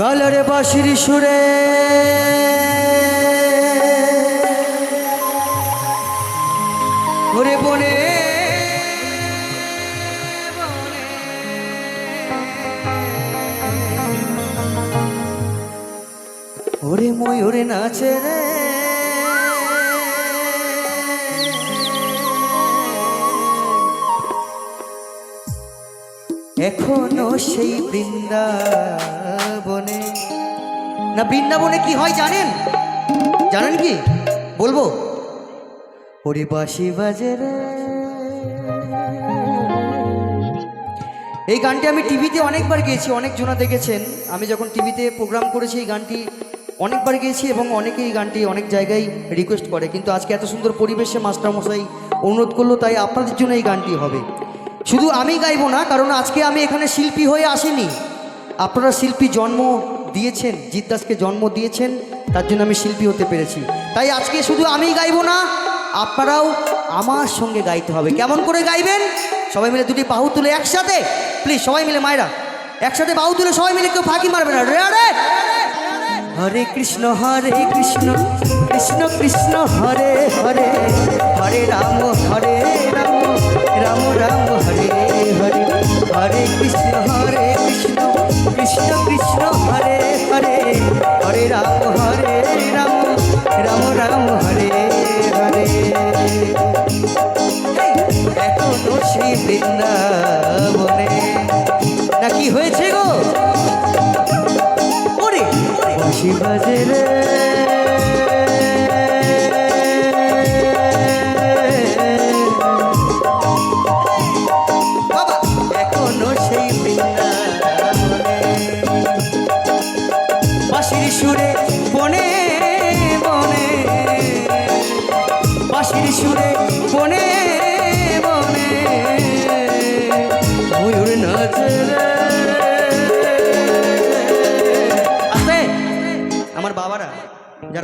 কালারে বাঁশির সুরে। ওরে বনে ওরে ময়ূরে নাচে রে। এখনও সেই বৃন্দাবনে, না বৃন্দাবনে কি হয় জানেন? জানেন কি? বলব? ওরে বাসি এই গানটি আমি টিভিতে অনেকবার গেয়েছি অনেকজনা দেখেছেন। আমি যখন টিভিতে প্রোগ্রাম করেছি, এই গানটি অনেকবার গেয়েছি এবং অনেকে এই গানটি অনেক জায়গায় রিকোয়েস্ট করে। কিন্তু আজকে এত সুন্দর পরিবেশে মাস্টারমশাই অনুরোধ করল, তাই আপনাদের জন্য এই গানটি হবে। শুধু আমি গাইবো না, কারণ আজকে আমি এখানে শিল্পী হয়ে আসিনি। আপনারা শিল্পী জন্ম দিয়েছেন জিৎ দাসকে জন্ম দিয়েছেন তার জন্য আমি শিল্পী হতে পেরেছি তাই আজকে শুধু আমি গাইবো না আপনারাও আমার সঙ্গে গাইতে হবে কেমন করে গাইবেন সবাই মিলে দুটি বাহু তুলে একসাথে প্লিজ সবাই মিলে মায়েরা একসাথে বাহু তুলে সবাই মিলে কেউ ফাঁকি মারবে না রে রে হরে কৃষ্ণ হরে কৃষ্ণ কৃষ্ণ কৃষ্ণ হরে হরে হরে রাম হরে রাম রাম রাম হরে হরে হরে কৃষ্ণ হরে কৃষ্ণ কৃষ্ণ।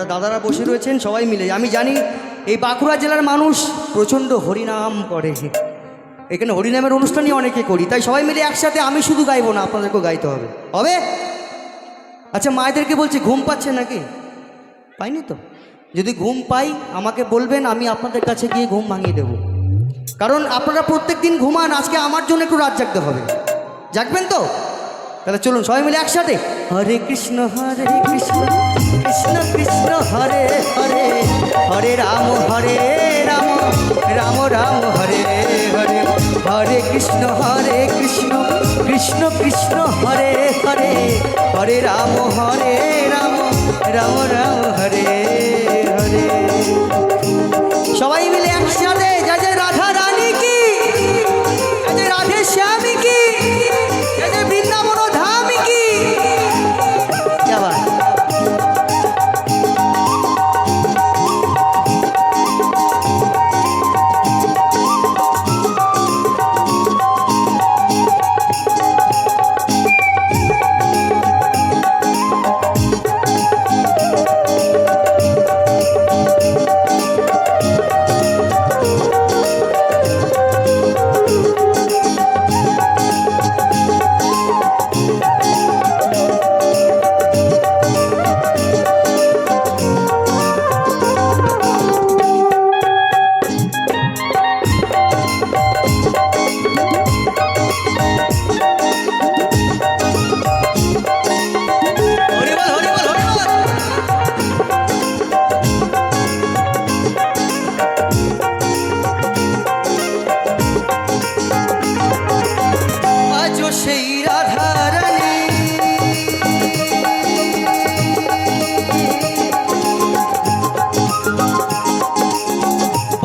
যারা দাদারা বসে রয়েছেন সবাই মিলে। আমি জানি এই বাঁকুড়া জেলার মানুষ প্রচণ্ড হরিনাম করে। এখানে হরিনামের অনুষ্ঠানই অনেকে করি। তাই সবাই মিলে একসাথে আমি শুধু গাইবো না, আপনাদেরকেও গাইতে হবে। হবে? আচ্ছা মায়েদেরকে বলছি, ঘুম পাচ্ছে নাকি? পাইনি তো। যদি ঘুম পাই, আমাকে বলবেন, আমি আপনাদের কাছে গিয়ে ঘুম ভাঙিয়ে দেবো। কারণ আপনারা প্রত্যেক দিন ঘুমান, আজকে আমার জন্য একটু রাত জাগতে হবে। জাগবেন তো? তাহলে চলুন সবাই মিলে একসাথে। হরে কৃষ্ণ হরে কৃষ্ণ কৃষ্ণ কৃষ্ণ, হরে হরে হরে রাম হরে রাম রাম রাম, হরে হরে হরে কৃষ্ণ হরে কৃষ্ণ কৃষ্ণ কৃষ্ণ, হরে হরে হরে রাম হরে রাম রাম রাম, হরে।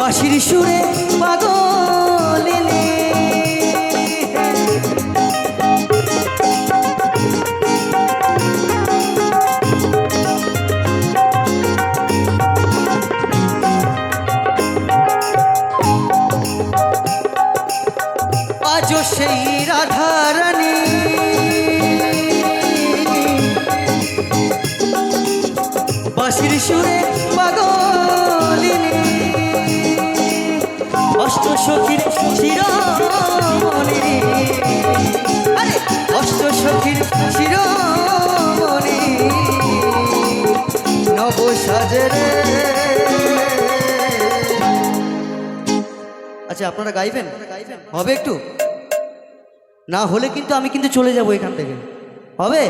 বাঁশির সুরে পাগলিনী আজও সেই বাঁশির সুরে সখীর শিরোমণি। আরে, অষ্ট সখীর শিরোমণি। নব আচ্ছা আপনারা গাইবেন? হবে একটু? না হলে কিন্তু আমি কিন্তু চলে যাব এখান থেকে। হবে?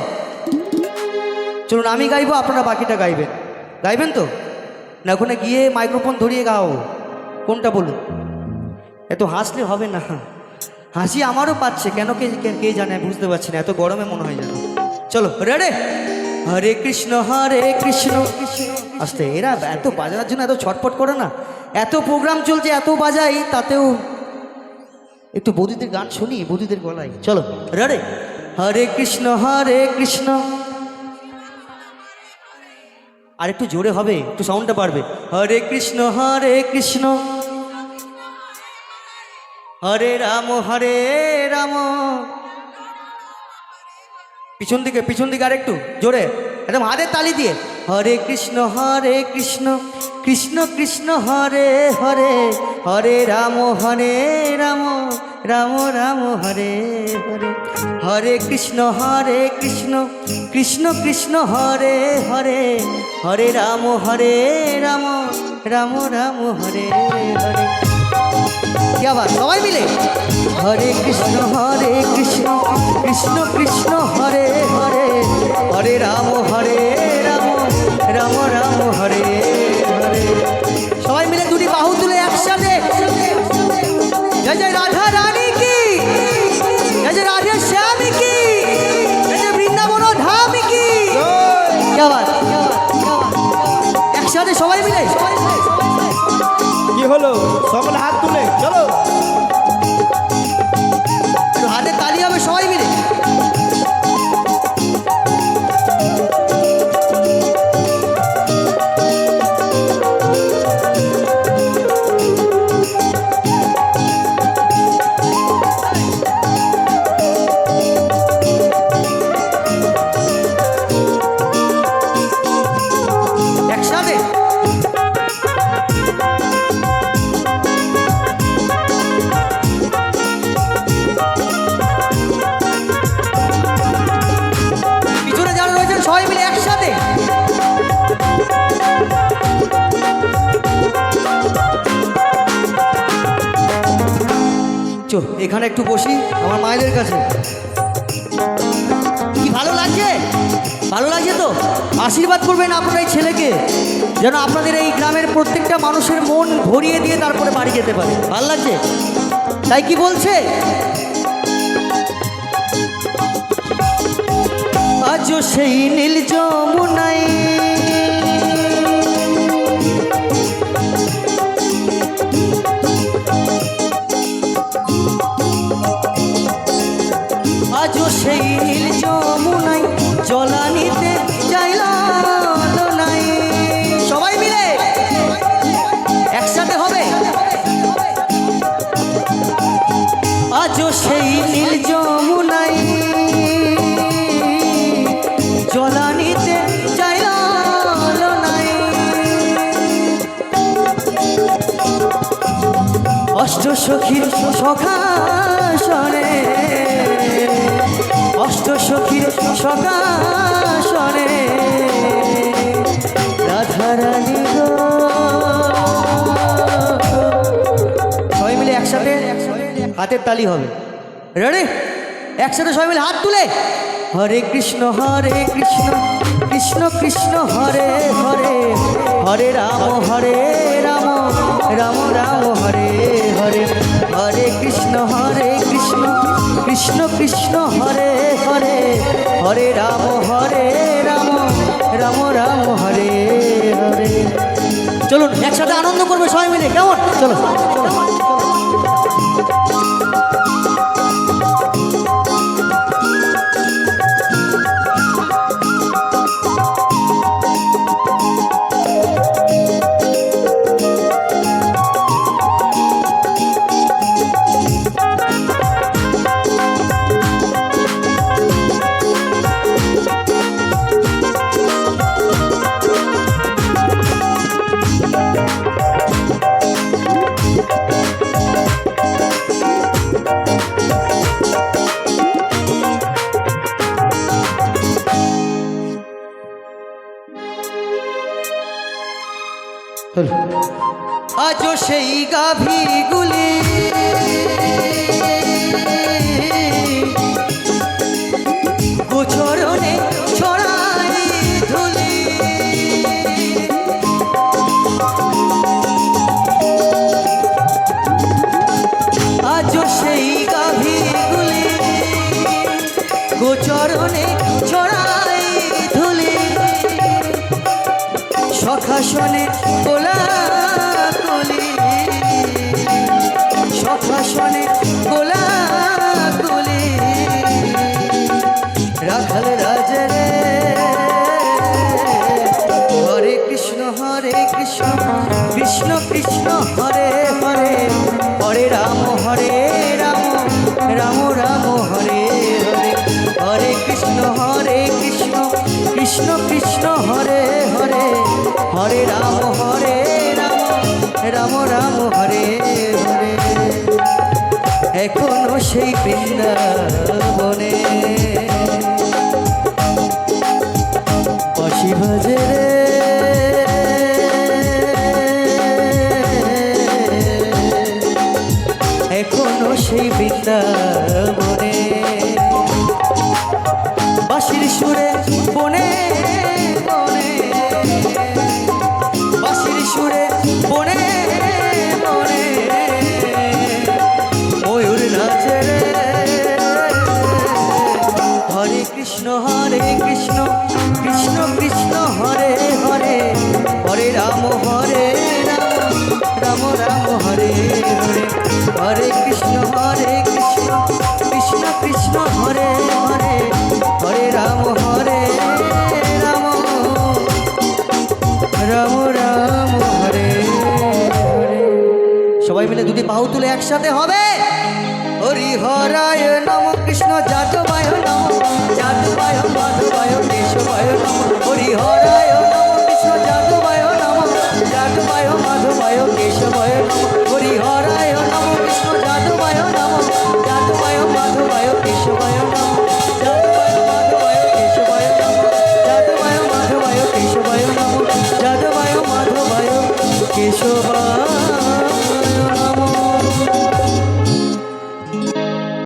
চলুন, আমি গাইবো, আপনারা বাকিটা গাইবেন। গাইবেন তো? না, ওখানে গিয়ে মাইক্রোফোন ধরিয়ে গাও। কোনটা বলুন? এত হাসলে হবে না। হাসি আমারও পাচ্ছে, কেন কে কে- জানে বুঝতে পারছি না, এত গরমে মনে হয় যেন। চলো, রেডে? হরে কৃষ্ণ হরে কৃষ্ণ। আসতে এরা এত বাজানোর জন্য এত ছটপট করে না। এত প্রোগ্রাম চলছে, এত বাজাই, তাতেও একটু বৌদিদের গান শুনি, বৌদিদের গলায়। চলো, রেডে? হরে কৃষ্ণ হরে কৃষ্ণ। আর একটু জোরে হবে, একটু সাউন্ডটা পারবে হরে কৃষ্ণ হরে কৃষ্ণ। হরে রাম হরে রাম। পিছন দিকে পিছন দিকে আরেকটু, জোরে। একদম হাতের তালি দিয়ে। হরে কৃষ্ণ হরে কৃষ্ণ কৃষ্ণ কৃষ্ণ, হরে হরে। হরে রাম হরে রাম রাম রাম, হরে হরে। হরে কৃষ্ণ হরে কৃষ্ণ কৃষ্ণ কৃষ্ণ, হরে হরে। হরে রাম হরে রাম রাম রাম, হরে হরে। আবার সবাই মিলে? হরে কৃষ্ণ হরে কৃষ্ণ কৃষ্ণ কৃষ্ণ, হরে হরে হরে রাম হরে রাম রাম রাম, হরে হরে। সবাই মিলে দুটি বাহু তুলে একসাথে। জয় জয়, রাধা। পিছনে সবাই মিলে একসাথে চো এখানে একটু বসি, আমার মায়েদের কাছে। কি ভালো লাগছে? ভালো লাগছে তো? আশীর্বাদ করবেন আপনার এই ছেলেকে, যেন আপনাদের এই গ্রামের প্রত্যেকটা মানুষের মন ভরিয়ে দিয়ে তারপরে বাড়ি যেতে পারে। ভালো লাগছে? তাই কি বলছে? আজও সেই নীল যমুনাই আজও সেই নীল সখীর সখাসনে অষ্ট সখীর সখাসনে রাধারানী সবাই মিলে একসাথে হাতের তালি হবে। রেডি? একসাথে সবাই মিলে হাত তুলে। হরে কৃষ্ণ হরে কৃষ্ণ কৃষ্ণ কৃষ্ণ, হরে হরে। হরে রাম হরে রাম রাম রাম। কৃষ্ণ হরে কৃষ্ণ কৃষ্ণ কৃষ্ণ হরে হরে হরে রাম হরে রাম রাম রাম, হরে হরে। চলুন, একসাথে আনন্দ করবে সবাই মিলে, কেমন? চলো চলো আজও সেই গাভীগুলি। গোচরণে ছড়াই ধুলি। আজও সেই গাভীগুলি গোচরণে ছড়াই ধুলি। সখাসনে সখাসনে গোলা রাখাল রাজে রে হরে কৃষ্ণ হরে কৃষ্ণ কৃষ্ণ কৃষ্ণ, হরে হরে হরে রাম হরে রাম রাম রাম, হরে হরে হরে কৃষ্ণ হরে কৃষ্ণ কৃষ্ণ কৃষ্ণ, হরে হরে হরে রাম হরে রাম রাম রাম, হরে এখনও সেই বৃন্দাবনে। বাঁশি বাজে রে। এখনও সেই বৃন্দাবনে। বাঁশির সুরে হরে কৃষ্ণ হরে কৃষ্ণ কৃষ্ণ কৃষ্ণ, হরে হরে হরে রাম হরে রাম রাম রাম, হরে সবাই মিলে দুটি বাহু তুলে একসাথে হবে। হরি হরায় নম কৃষ্ণ যাদবায়